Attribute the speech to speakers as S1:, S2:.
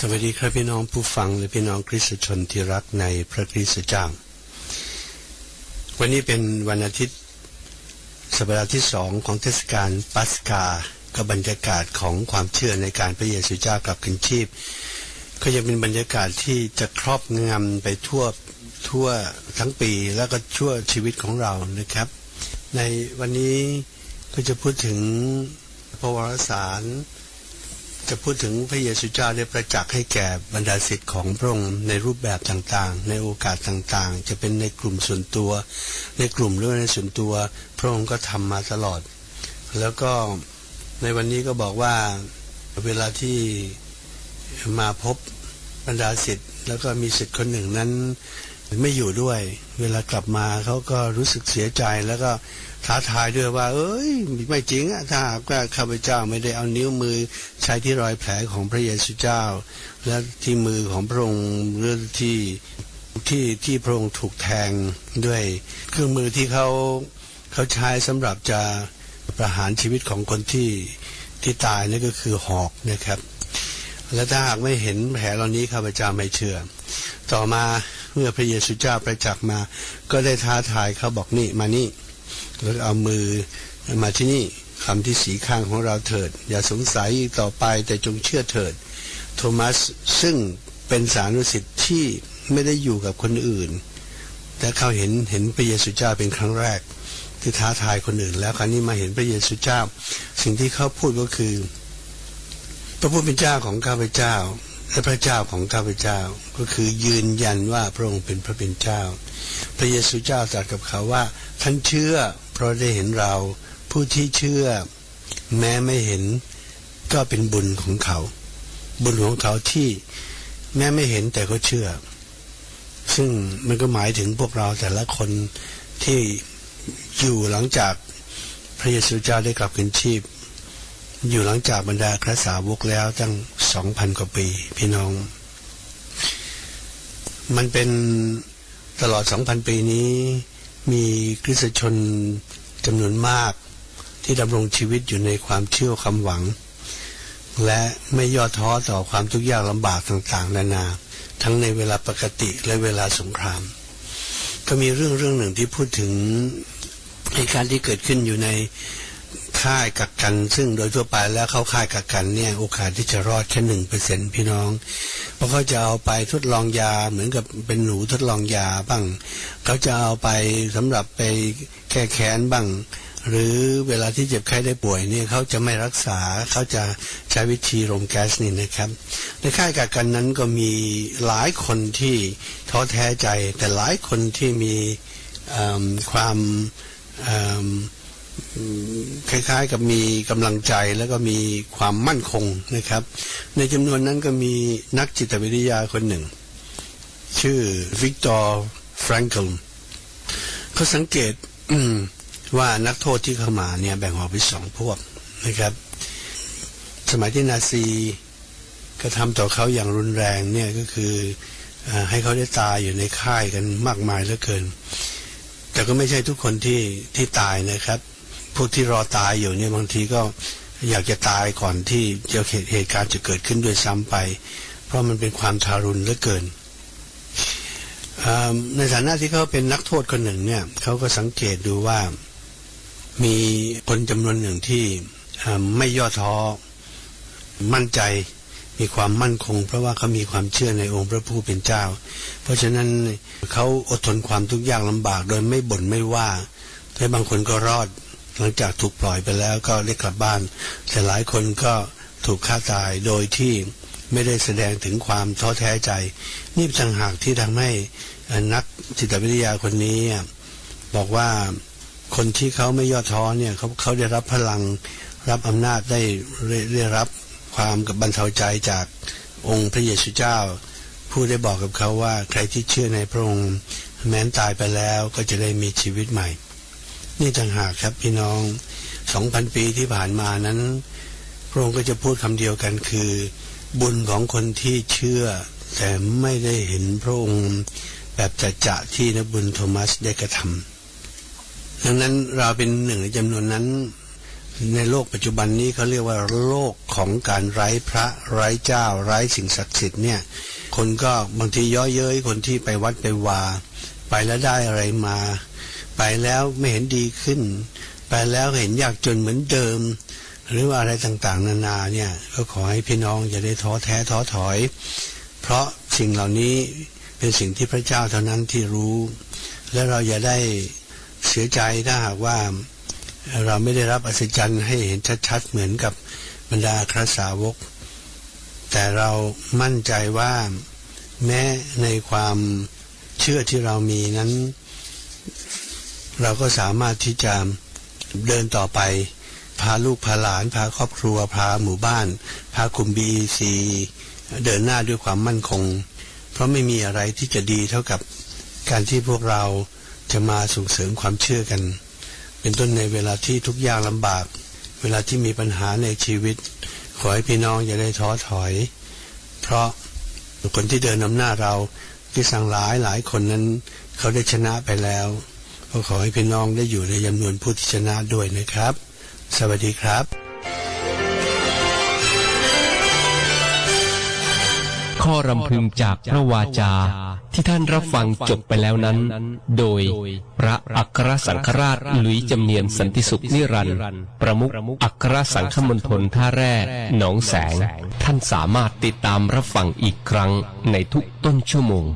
S1: สวัสดีครับพี่น้องผู้ฟังและพี่น้องคริสตชนที่รักในพระคริสตเจ้า วันนี้เป็นวันอาทิตย์ สัปดาห์ที่สองของเทศกาลปัสกาก็บรรยากาศของความเชื่อในการพระเยซูเจ้ากลับคืนชีพ ก็ยังเป็นบรรยากาศที่จะครอบงำไปทั่วทั่วทั้งปีแล้วก็ชั่วชีวิตของเรานะครับ ในวันนี้ก็จะพูดถึงพระวรสาร จะพูดถึงพระเยซูเจ้าได้ประจักษ์ให้แก่บรรดาศิษย์ของพระองค์ในรูปแบบต่างๆ ในโอกาสต่างๆ จะเป็นในกลุ่มส่วนตัว ในกลุ่มหรือในส่วนตัว พระองค์ก็ทำมาตลอด แล้วก็ในวันนี้ก็บอกว่าเวลาที่มาพบบรรดาศิษย์แล้วก็มีศิษย์คนหนึ่งนั้น ไม่อยู่ด้วย เวลากลับมาเขาก็รู้สึกเสียใจแล้วก็ท้าทายด้วยว่า เอ้ยไม่จริงอะถ้าหากว่าข้าพเจ้าไม่ได้เอานิ้วมือใช้ที่รอยแผลของพระเยซูเจ้า และที่มือของพระองค์หรือที่ที่ที่พระองค์ถูกแทงด้วยเครื่องมือที่เขาเขาใช้สำหรับจะประหารชีวิตของคนที่ที่ตายนั่นก็คือหอกนะครับ และถ้าหากไม่เห็นแผลเหล่านี้ข้าพเจ้าไม่เชื่อ ต่อมาเมื่อพระเยซูเจ้าประจักษ์มา ก็ได้ท้าทายเขาบอกนี่มานี่แล้วเอามือมาที่นี่คำที่สีข้างของเราเถิด อย่าสงสัยต่อไปแต่จงเชื่อเถิด โทมัสซึ่งเป็นสานุสิทธิ์ที่ไม่ได้อยู่กับคนอื่น แต่เขาเห็นเห็นพระเยซูเจ้าเป็นครั้งแรก ที่ท้าทายคนอื่น แล้วครั้นี้มาเห็นพระเยซูเจ้า สิ่งที่เขาพูดก็คือ พระผู้เป็นเจ้าของข้าพเจ้า และพระเจ้าของข้าพเจ้า ก็คือยืนยันว่าพระองค์เป็นพระเป็นเจ้า พระเยซูเจ้าตรัสกับเขาว่าท่านเชื่อ เพราะได้เห็นเรา ผู้ที่เชื่อ แม้ไม่เห็นก็เป็นบุญของเขา บุญของเขาที่แม้ไม่เห็นแต่ก็เชื่อ ซึ่งมันก็หมายถึงพวกเราแต่ละคนที่อยู่หลังจากพระเยซูเจ้าได้กลับคืนชีพ อยู่หลังจากบรรดาครสาวกแล้วตั้งสองพันกว่าปี พี่น้อง มันเป็นตลอดสองพันปีนี้ มีคริสตชนจำนวนมากที่ดำรงชีวิตอยู่ในความเชื่อความหวัง และไม่ย่อท้อต่อความทุกข์ยากลำบากต่างๆ นานา ทั้งในเวลาปกติและเวลาสงคราม ก็มีเรื่องเรื่องหนึ่งที่พูดถึงเหตุการณ์ที่เกิดขึ้นอยู่ใน ค่ายกักกัน ซึ่งโดยทั่วไปแล้วเข้าค่ายกักกันเนี่ยโอกาสที่จะรอดแค่หนึ่งเปอร์เซ็นพี่น้อง เพราะเขาจะเอาไปทดลองยาเหมือนกับเป็นหนูทดลองยาบ้าง เขาจะเอาไปสำหรับไปแก้แค้นบ้าง หรือเวลาที่เจ็บไข้ได้ป่วยเนี่ยเขาจะไม่รักษาเขาจะใช้วิธีลมแก๊สนี่นะครับ ในค่ายกักกันนั้นก็มีหลายคนที่ท้อแท้ใจ แต่หลายคนที่มีความ คล้ายๆกับมีกำลังใจแล้วก็มีความมั่นคงนะครับ ในจำนวนนั้นก็มีนักจิตวิทยาคนหนึ่ง ชื่อวิกตอร์แฟรงเกิลเขาสังเกตว่านักโทษที่เข้ามาเนี่ยแบ่งออกเป็นสองพวกนะครับ สมัยที่นาซีกระทำต่อเขาอย่างรุนแรงเนี่ยก็คืออให้เขาได้ตายอยู่ในค่ายกันมากมายเหลือเกิน แต่ก็ไม่ใช่ทุกคนที่ที่ตายนะครับ พวกที่รอตายอยู่เนี่ยบางทีก็อยากจะตายก่อนที่จะเหตุการณ์จะเกิดขึ้นด้วยซ้ำไป เพราะมันเป็นความทารุณเหลือเกิน ในฐานะที่เขาเป็นนักโทษคนหนึ่งเนี่ยเขาก็สังเกตดูว่ามีคนจำนวนหนึ่งที่ไม่ย่อท้อมั่นใจมีความมั่นคง เพราะว่าเขามีความเชื่อในองค์พระผู้เป็นเจ้า เพราะฉะนั้นเขาอดทนความทุกข์ยากลำบาก โดยไม่บ่นไม่ว่าแต่บางคนก็รอด หลังจากถูกปล่อยไปแล้วก็ได้กลับบ้าน แต่หลายคนก็ถูกฆ่าตายโดยที่ไม่ได้แสดงถึงความท้อแท้ใจ นี่ต่างหากที่ทำให้นักจิตวิทยาคนนี้บอกว่าคนที่เขาไม่ย่อท้อเนี่ยเขาเขาได้รับพลังรับอำนาจได้ได้รับความกับบรรเทาใจจากองค์พระเยซูเจ้า ผู้ได้บอกกับเขาว่าใครที่เชื่อในพระองค์แม้นตายไปแล้วก็จะได้มีชีวิตใหม่ นี่ต่างหากครับพี่น้องสองพันปีที่ผ่านมานั้น พระองค์ก็จะพูดคำเดียวกันคือ บุญของคนที่เชื่อ แต่ไม่ได้เห็นพระองค์แบบจะจะที่นบุญโทมัสได้กระทำดังนั้นเราเป็นหนึ่งในจำนวนนั้น ในโลกปัจจุบันนี้เขาเรียกว่าโลกของการไร้พระไร้เจ้า ไร้สิ่งศักดิ์สิทธิ์เนี่ย คนก็บางทีย่อเย้ยคนที่ไปวัดไปวา ไปแล้วได้อะไรมา ไปแล้วไม่เห็นดีขึ้น ไปแล้วเห็นยากจนเหมือนเดิม หรือว่าอะไรต่างๆ นานาเนี่ยก็ขอให้พี่น้องอย่าได้ท้อแท้ท้อถอย เพราะสิ่งเหล่านี้เป็นสิ่งที่พระเจ้าเท่านั้นที่รู้ และเราอย่าได้เสียใจถ้าหากว่าเราไม่ได้รับอัศจรรย์ให้เห็นชัดๆเหมือนกับบรรดาครสาวก แต่เรามั่นใจว่าแม้ในความเชื่อที่เรามีนั้น เราก็สามารถที่จะเดินต่อไป พาลูกพาหลาน พาครอบครัว พาหมู่บ้าน พากลุ่มบีซีเดินหน้าด้วยความมั่นคง เพราะไม่มีอะไรที่จะดีเท่ากับการที่พวกเราจะมาส่งเสริมความเชื่อกัน เป็นต้นในเวลาที่ทุกอย่างลำบาก เวลาที่มีปัญหาในชีวิต ขอให้พี่น้องอย่าได้ท้อถอย เพราะคนที่เดินนำหน้าเราที่สั่งหลายหลายคนนั้น เขาได้ชนะไปแล้ว ก็ขอให้พี่น้องได้อยู่ในจำนวนผู้ที่ชนะด้วยนะครับ สวัสดีครับ
S2: ข้อรำพึงจากพระวาจาที่ท่านรับฟังจบไปแล้วนั้น โดยพระอัครสังฆราชหลุยจำเนียนสันติสุขนิรันดร์ประมุขอัครสังฆมณฑลท่าแร่หนองแสง ท่านสามารถติดตามรับฟังอีกครั้งในทุกต้นชั่วโมง